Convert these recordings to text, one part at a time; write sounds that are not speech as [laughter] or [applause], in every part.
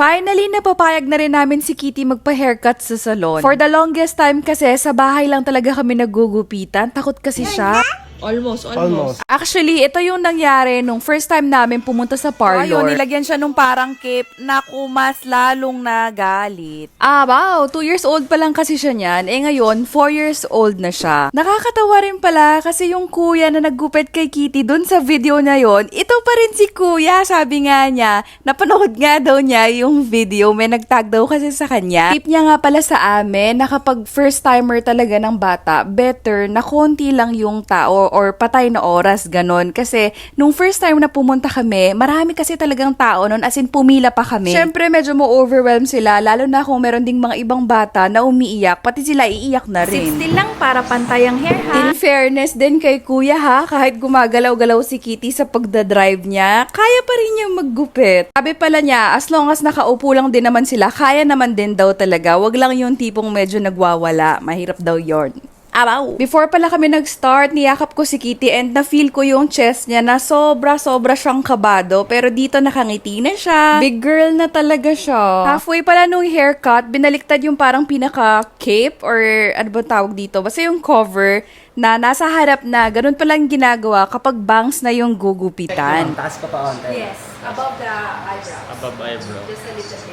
Finally, napapayag na rin namin si Kitty magpa-haircut sa salon. For the longest time kasi, sa bahay lang talaga kami nagugupitan. Takot kasi siya. Almost, Almost. Actually, ito yung nangyari nung first time namin pumunta sa parlor. Ayun, nilagyan siya nung parang cape. Naku, mas lalong nagalit. Ah, wow. Two years old pa lang kasi siya niyan. Eh ngayon, four years old na siya. Nakakatawa rin pala kasi yung kuya na naggupit kay Kitty dun sa video na yon, ito pa rin si kuya. Sabi nga niya, napanood nga daw niya yung video. May nagtag daw kasi sa kanya. Tip niya nga pala sa amin na kapag first timer talaga ng bata, better na konti lang yung tao or patay na oras, ganon. Kasi nung first time na pumunta kami, marami kasi talagang tao nun, as in pumila pa kami. Siyempre, medyo mo overwhelm sila, lalo na kung meron ding mga ibang bata na umiiyak, pati sila iiyak na rin. 60 lang para pantay ang hair ha. In fairness din kay kuya ha, kahit gumagalaw-galaw si Kitty sa pagdadrive niya, kaya pa rin niya maggupit. Sabi pala niya, as long as nakaupo lang din naman sila, kaya naman din daw talaga. Wag lang yung tipong medyo nagwawala. Mahirap daw yon. Abaw! Before pala kami nag-start, niyakap ko si Kitty and na-feel ko yung chest niya na sobra-sobra siyang kabado. Pero dito nakangiti na siya. Big girl na talaga siya. Halfway pala nung haircut, binaliktad yung parang pinaka-cape or ano ba tawag dito? Basta yung cover na nasa harap na. Ganun palang ginagawa kapag bangs na yung gugupitan. Taas ka pa onte. Yes, above the eyebrow. Above eyebrow. Just a little bit.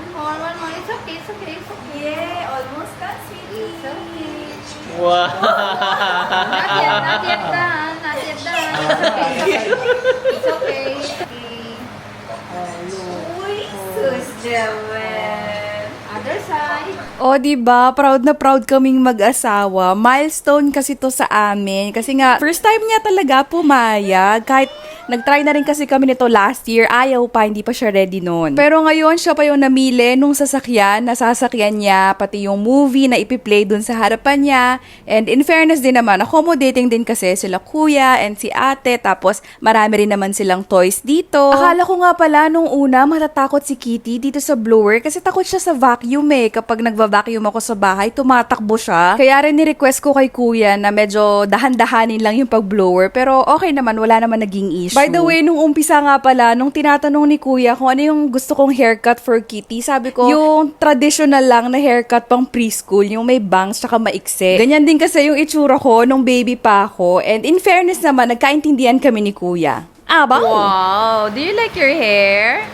One more, one more. It's okay, it's okay, it's okay. Yeah, almost done, sweetie. It's okay. Wow! Not yet, not yet done, not yet done. [laughs] It's okay. It's okay. Uy, sus naman. Other side. O, di ba? Proud na proud kaming mag-asawa. Milestone kasi to sa amin. Kasi nga, first time niya talaga pumayag. Kahit nag-try na rin kasi kami nito last year, ayaw pa, hindi pa siya ready noon. Pero ngayon, siya pa yung namili nung sasakyan, nasasakyan niya, pati yung movie na ipiplay dun sa harapan niya. And in fairness din naman, accommodating din kasi sila kuya and si ate, tapos marami rin naman silang toys dito. Akala ko nga pala nung una, matatakot si Kitty dito sa blower kasi takot siya sa vacuum eh. Kapag nagva-vacuum ako sa bahay, tumatakbo siya. Kaya rin ni-request ko kay kuya na medyo dahan-dahanin lang yung pag-blower. Pero okay naman, wala naman naging issue. By the way, nung umpisa nga pala, nung tinatanong ni kuya kung ano yung gusto kong haircut for Kitty, sabi ko, yung traditional lang na haircut pang preschool, yung may bangs tsaka maikse. Ganyan din kasi yung itsura ko nung baby pa ako. And in fairness naman, nagkaintindihan kami ni kuya. Ah, ba? Wow, do you like your hair?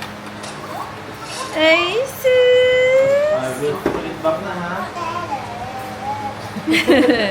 Ay, sus. back na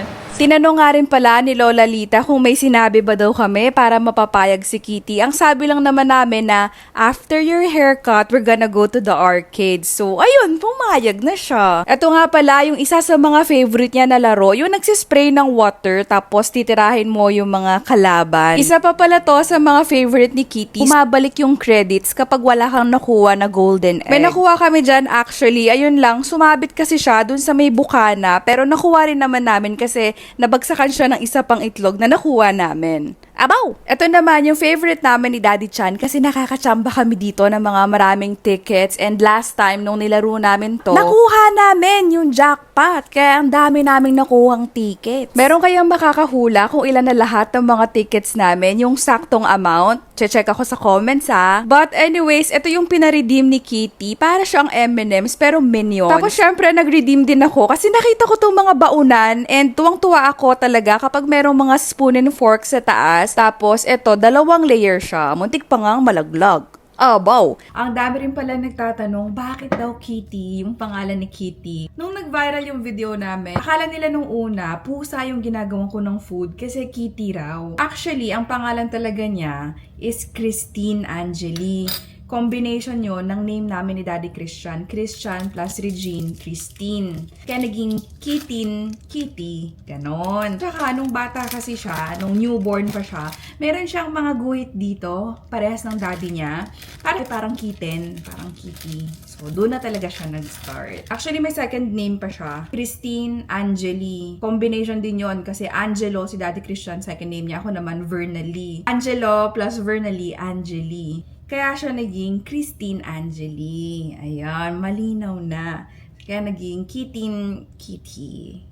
ha. Tinanong nga rin pala ni Lola Lita kung may sinabi ba daw kami para mapapayag si Kitty. Ang sabi lang naman namin na after your haircut, we're gonna go to the arcade. So, ayun, pumayag na siya. Ito nga pala, yung isa sa mga favorite niya na laro, yung nagsispray ng water tapos titirahin mo yung mga kalaban. Isa pa pala to sa mga favorite ni Kitty. Bumabalik yung credits kapag wala kang nakuha na golden egg. May nakuha kami dyan actually. Ayun lang, sumabit kasi siya dun sa may bukana. Pero nakuha rin naman namin kasi nabagsakan siya ng isa pang itlog na nakuha namin. Abaw! Ito naman yung favorite namin ni Daddy Chan kasi nakakachamba kami dito ng mga maraming tickets and last time nung nilaro namin to, nakuha namin yung jackpot kaya ang dami naming nakuhang tickets. Meron kayang makakahula kung ilan na lahat ng mga tickets namin, yung saktong amount? Che-check ako sa comments ha. But anyways, ito yung pinaredeem ni Kitty. Para siyang M&M's pero minions. Tapos syempre nag-redeem din ako kasi nakita ko tong mga baunan and tuwang-tuwa ako talaga kapag merong mga spoon and fork sa taas. Tapos ito, dalawang layer siya. Muntik pa ngang malaglag. Oh, wow. Ang dami rin pala nagtatanong, bakit daw Kitty, yung pangalan ni Kitty? Nung nag-viral yung video namin, akala nila nung una, pusa yung ginagawa ko ng food kasi Kitty raw. Actually, ang pangalan talaga niya is Christine Angeli. Combination yon ng name namin ni Daddy Christian. Christian plus Regine, Christine. Kaya naging Kitin, Kitty, ganon. Tsaka nung bata kasi siya, nung newborn pa siya, meron siyang mga guhit dito, parehas ng daddy niya. Parang, parang kitten, parang kitty. So, doon na talaga siya nag-start. Actually, may second name pa siya. Christine Angeli. Combination din yon kasi Angelo, si Daddy Christian, second name niya. Ako naman, Vernally. Angelo plus Vernally, Angeli. Kaya siya naging Christine Angeli. Ayan, malinaw na. Kaya naging Kitin Kitty.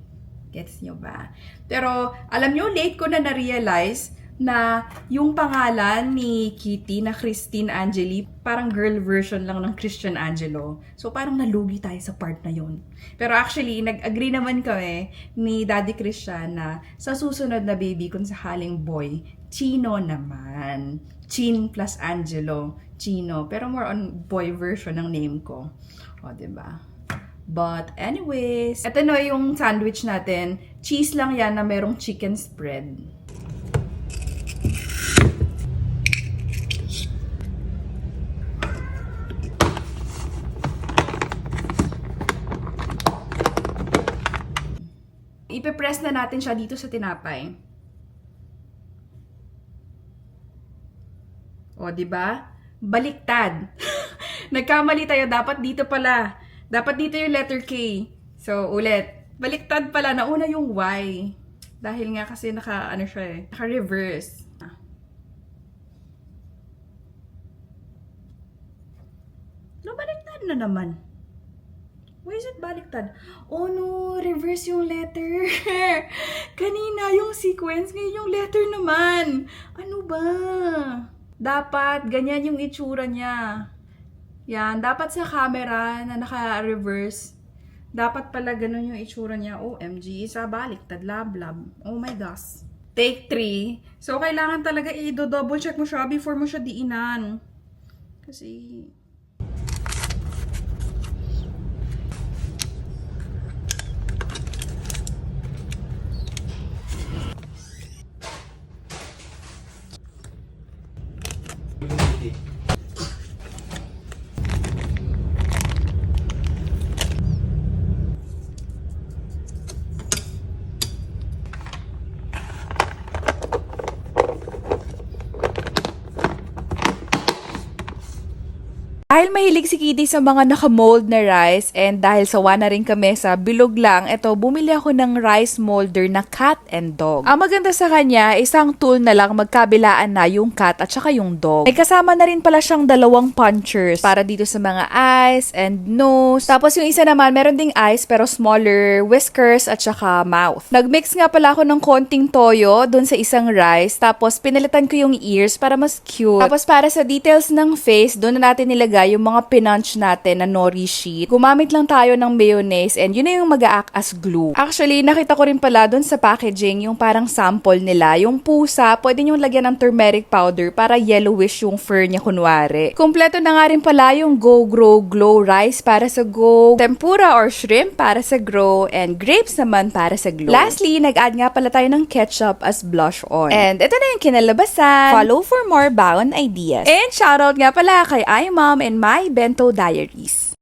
Gets nyo ba? Pero, alam nyo, late ko na na-realize na yung pangalan ni Kitty na Christine Angeli, parang girl version lang ng Christian Angelo. So parang nalugi tayo sa part na yun. Pero actually, nag-agree naman kami ni Daddy Christian na sa susunod na baby kung sakaling boy, Chino naman. Chin plus Angelo. Chino. Pero more on boy version ng name ko. O, ba? But anyways, ito na yung sandwich natin. Cheese lang yan na merong chicken spread. Ipe-press na natin siya dito sa tinapay. O, di ba? Baliktad. [laughs] Nagkamali tayo. Dapat dito pala. Dapat dito yung letter K. So, ulit. Baliktad pala. Nauna yung Y. Dahil nga kasi naka, ano siya eh, naka-reverse. No, baliktad na naman. Why is it baliktad? Oh no, reverse yung letter. [laughs] Kanina yung sequence, ngayon yung letter naman. Ano ba? Dapat ganyan yung itsura niya. Yan, dapat sa camera na naka-reverse, dapat pala ganun yung itsura niya. OMG, isa baliktad, lab lab. Oh my gosh. Take 3. So, kailangan talaga i-double check mo siya before mo siya diinan. Kasi, mahilig si Kitty sa mga naka-mold na rice and dahil sawa na rin kami sa bilog lang, eto, bumili ako ng rice molder na cat and dog. Ang maganda sa kanya, isang tool na lang magkabilaan na yung cat at saka yung dog. May kasama na rin pala siyang dalawang punchers para dito sa mga eyes and nose. Tapos yung isa naman, meron ding eyes pero smaller, whiskers at saka mouth. Nagmix nga pala ako ng konting toyo dun sa isang rice. Tapos pinalitan ko yung ears para mas cute. Tapos para sa details ng face, doon na natin nilagay yung mga pinunch natin na nori sheet. Gumamit lang tayo ng mayonnaise and yun na yung mag act as glue. Actually, nakita ko rin pala doon sa packaging yung parang sample nila. Yung pusa, pwede nyo lagyan ng turmeric powder para yellowish yung fur niya kunwari. Kompleto na nga rin pala yung Go Grow Glow rice para sa go, tempura or shrimp para sa grow, and grapes naman para sa glow. Lastly, nag-add nga pala tayo ng ketchup as blush on. And ito na yung kinalabasan. Follow for more baon ideas. And shoutout nga pala kay iMom and My Bento Diaries.